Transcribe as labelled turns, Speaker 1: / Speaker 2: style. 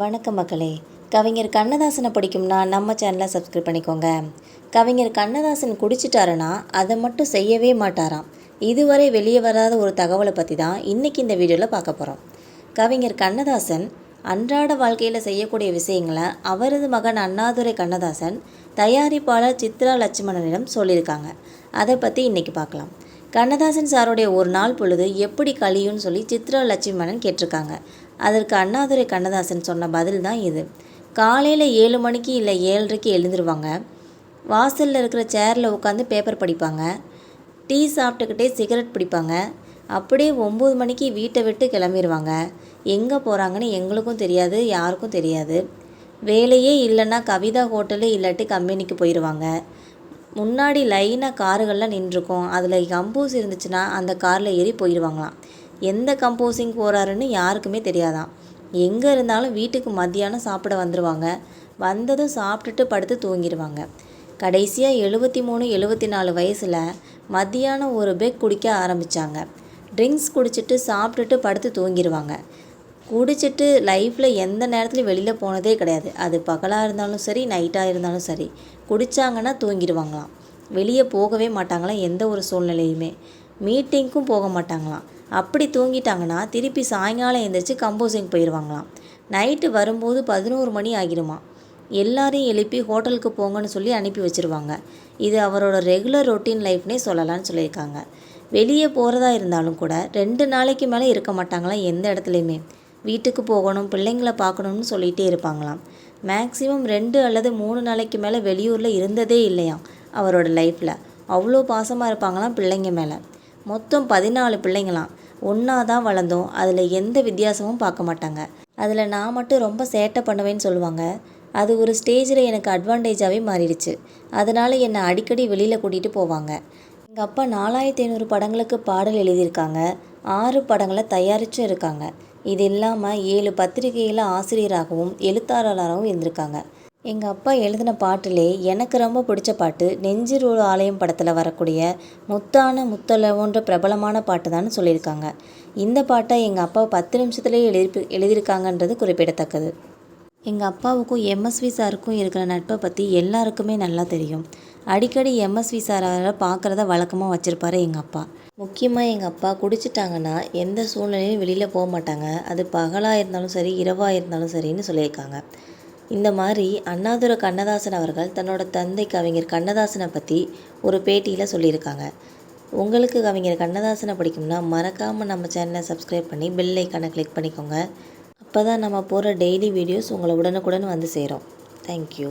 Speaker 1: வணக்கம் மக்களே. கவிஞர் கண்ணதாசனை பிடிக்கும்னா நம்ம சேனலை சப்ஸ்கிரைப் பண்ணிக்கோங்க. கவிஞர் கண்ணதாசன் குடிச்சிட்டாருன்னா அதை மட்டும் செய்யவே மாட்டாராம். இதுவரை வெளியே வராத ஒரு தகவலை பற்றி தான் இன்றைக்கி இந்த வீடியோவில் பார்க்க போகிறோம் கவிஞர் கண்ணதாசன் அன்றாட வாழ்க்கையில் செய்யக்கூடிய விஷயங்களை அவரது மகன் அண்ணாதுரை கண்ணதாசன் தயாரிப்பாளர் சித்ரா லட்சுமணனிடம் சொல்லியிருக்காங்க. அதை பற்றி இன்றைக்கி பார்க்கலாம். கண்ணதாசன் சாருடைய ஒரு நாள் பொழுது எப்படி கழியும்னு சொல்லி சித்ரா லட்சுமணன் கேட்டிருக்காங்க. அதற்கு அண்ணாதுரை கண்ணதாசன் சொன்ன பதில் தான் இது. காலையில் ஏழு மணிக்கு இல்லை ஏழரைக்கு எழுந்துருவாங்க. வாசலில் இருக்கிற சேரில் உட்காந்து பேப்பர் படிப்பாங்க. டீ சாப்பிட்டுக்கிட்டே சிகரெட் பிடிப்பாங்க. அப்படியே ஒம்பது மணிக்கு வீட்டை விட்டு கிளம்பிடுவாங்க எங்கே போகிறாங்கன்னு எங்களுக்கும் தெரியாது யாருக்கும் தெரியாது. வேலையே இல்லைன்னா கவிதா ஹோட்டலு இல்லாட்டி கம்பெனிக்கு போயிடுவாங்க முன்னாடி லைனாக காருகள்லாம் நின்றுருக்கும். அதில் கம்பூஸ் இருந்துச்சுன்னா அந்த காரில் ஏறி போயிடுவாங்களாம் எந்த கம்போஸிங் போகிறாருன்னு யாருக்குமே தெரியாதாம் எங்கே இருந்தாலும் வீட்டுக்கு மத்தியானம் சாப்பிட வந்துடுவாங்க வந்ததும் சாப்பிட்டுட்டு படுத்து தூங்கிடுவாங்க கடைசியாக எழுபத்தி மூணு எழுபத்தி நாலு வயசில் மத்தியானம் ஒரு பெக் குடிக்க ஆரம்பித்தாங்க ட்ரிங்க்ஸ் குடிச்சிட்டு சாப்பிட்டுட்டு படுத்து தூங்கிடுவாங்க குடிச்சிட்டு லைஃப்பில் எந்த நேரத்துலையும் வெளியில் போனதே கிடையாது. அது பகலாக இருந்தாலும் சரி நைட்டாக இருந்தாலும் சரி. குடித்தாங்கன்னா தூங்கிடுவாங்களாம் வெளியே போகவே மாட்டாங்களாம் எந்த ஒரு சூழ்நிலையுமே. மீட்டிங்க்கும் போக மாட்டாங்களாம். அப்படி தூங்கிட்டாங்கன்னா திருப்பி சாயங்காலம் எழுந்திரிச்சு கம்போசிங் போயிடுவாங்களாம் நைட்டு வரும்போது பதினோரு மணி ஆகிடுமா? எல்லாரையும் எழுப்பி ஹோட்டலுக்கு போங்கன்னு சொல்லி அனுப்பி வச்சுருவாங்க. இது அவரோட ரெகுலர் ரொட்டீன் லைஃப்னே சொல்லலாம்னு சொல்லியிருக்காங்க. வெளியே போகிறதா இருந்தாலும் கூட ரெண்டு நாளைக்கு மேலே இருக்க மாட்டாங்களாம் எந்த இடத்துலையுமே. வீட்டுக்கு போகணும் பிள்ளைங்கள பார்க்கணும்னு சொல்லிகிட்டே இருப்பாங்களாம். மேக்ஸிமம் ரெண்டு அல்லது மூணு நாளைக்கு மேலே வெளியூரில் இருந்ததே இல்லையாம் அவரோட லைஃப்பில் அவ்வளோ பாசமாக இருப்பாங்களாம் பிள்ளைங்க மேலே. மொத்தம் பதினாலு பிள்ளைங்களாம். ஒன்றா தான் வளர்ந்தோம். அதில் எந்த வித்தியாசமும் பார்க்க மாட்டாங்க. அதில் நான் மட்டும் ரொம்ப சேட்டை பண்ணுவேன்னு சொல்லுவாங்க. அது ஒரு ஸ்டேஜில் எனக்கு அட்வான்டேஜாகவே மாறிடுச்சு. அதனால் என்னை அடிக்கடி வெளியில் கூட்டிகிட்டு போவாங்க. எங்கள் அப்பா நாலாயிரத்தி ஐநூறு படங்களுக்கு பாடல் எழுதியிருக்காங்க. ஆறு படங்களை தயாரிச்சும் இருக்காங்க. இது இல்லாமல் ஏழு பத்திரிகையில் ஆசிரியராகவும் எழுத்தாளராகவும் இருந்திருக்காங்க. எங்கள் அப்பா எழுதின பாட்டிலே எனக்கு ரொம்ப பிடிச்ச பாட்டு நெஞ்சில் ஒரு ஆலயம் படத்தில் வரக்கூடிய முத்தான முத்தளவுன்ற பிரபலமான பாட்டு தான் சொல்லியிருக்காங்க. இந்த பாட்டை எங்கள் அப்பா பத்து நிமிஷத்துலேயே எழுதி எழுதியிருக்காங்கன்றது குறிப்பிடத்தக்கது. எங்கள் அப்பாவுக்கும் எம்எஸ்வி சாருக்கும் இருக்கிற நட்பை பற்றி எல்லாருக்குமே நல்லா தெரியும். அடிக்கடி எம்எஸ்வி சாரை பார்க்குறத வழக்கமாக வச்சுருப்பாரு எங்கள் அப்பா. முக்கியமாக எங்கள் அப்பா குடிச்சிட்டாங்கன்னா எந்த சூழ்நிலையும் வெளியில் போக மாட்டாங்க. அது பகலாக இருந்தாலும் சரி இரவாக இருந்தாலும் சரின்னு சொல்லியிருக்காங்க. இந்த மாதிரி அண்ணாதுரை கண்ணதாசன் அவர்கள் தன்னோட தந்தை கவிஞர் கண்ணதாசனை பற்றி ஒரு பேட்டியில் சொல்லியிருக்காங்க. உங்களுக்கு கவிஞர் கண்ணதாசனை பிடிக்கும்னா மறக்காமல் நம்ம சேனலை சப்ஸ்கிரைப் பண்ணி பெல் ஐக்கானை கிளிக் பண்ணிக்கோங்க. அப்போ தான் நம்ம போகிற டெய்லி வீடியோஸ் உங்களை உடனுக்குடன் வந்து சேரும். தேங்க்யூ